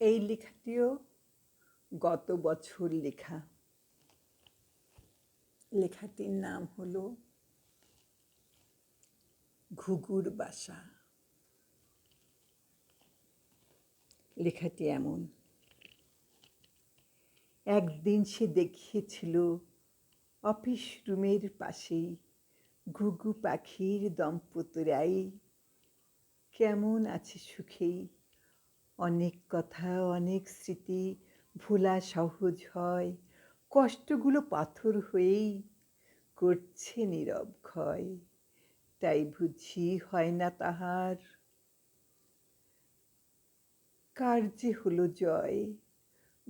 এই লেখাটিও গত বছর লেখা। লেখাটির নাম হলো ঘুঘুর বাসা। লেখাটি এমন। একদিন সে দেখিয়েছিল অফিস রুমের পাশেই ঘুঘু পাখির দম্পতিরাই। কেমন আছে সুখেই অনেক কথা, অনেক স্মৃতি, ভোলা সহজ হয়, কষ্টগুলো পাথর হয়েই করছে নীরব ক্ষয়, তাই বুঝি হয় না তাহার। কার যে হলো জয়,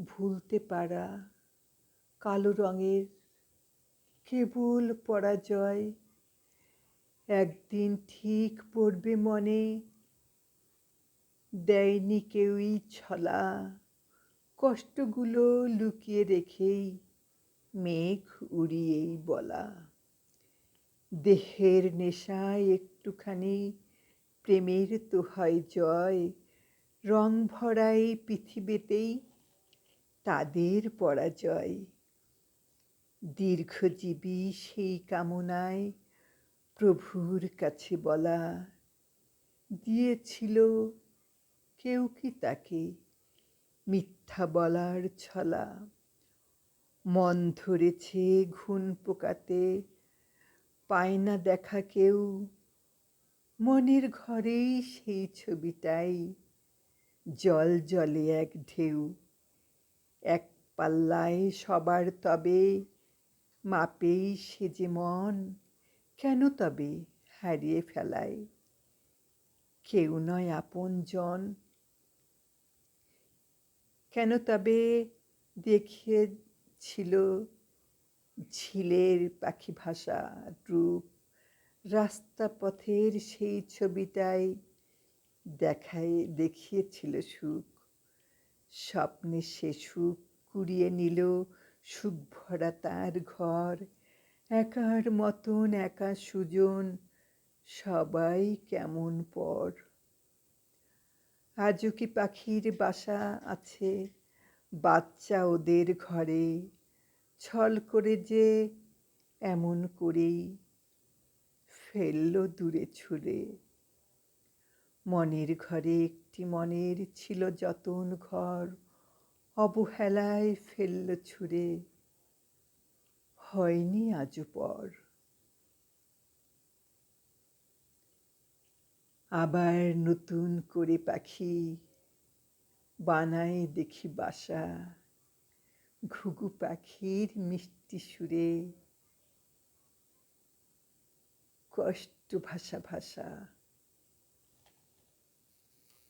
ভুলতে পারা, কালো রঙের কেবল পরাজয়, একদিন ঠিক পড়বে মনে দেয়নি কেউই ছলা। কষ্টগুলো লুকিয়ে রেখেই মেঘ উড়িয়েই বলা। দেহের নেশায় একটুখানি প্রেমের তো হয় জয়। রং ভরাই পৃথিবীতেই তাদের পরাজয়। দীর্ঘজীবী সেই কামনায় প্রভুর কাছে বলা। দিয়েছিল কেউ কি তাকে মিথ্যা বলার ছলা? মন ধরেছে ঘুণ পোকাতে, পায় না দেখা কেউ। মনের ঘরেই সেই ছবিটাই, জল জলে এক ঢেউ। এক পাল্লায় সবার তবে, মাপেই সে যে মন, কেন তবে হারিয়ে ফেলায়? কেউ নয় আপন জন কেন তবে দেখিয়েছিল ঝিলের পাখি ভাষা রূপ? রাস্তা পথের সেই ছবিটাই দেখায়, দেখিয়েছিল সুখ। স্বপ্নে সে সুখ কুড়িয়ে নিল, সুখ ভরা তার ঘর। একার মতন একা সুজন, সবাই কেমন পর? আজও কি পাখির বাসা আছে? বাচ্চা ওদের ঘরে, ছল করে যে এমন করেই ফেলল দূরে ছুঁড়ে। মনের ঘরে একটি মনের ছিল যতন ঘর, অবহেলায় ফেলল ছুঁড়ে। হয়নি আজও পর। আবার নতুন করে পাখি বানায় দেখি বাসা। ঘুঘু পাখির মিষ্টি সুরে কষ্ট ভাষা ভাষা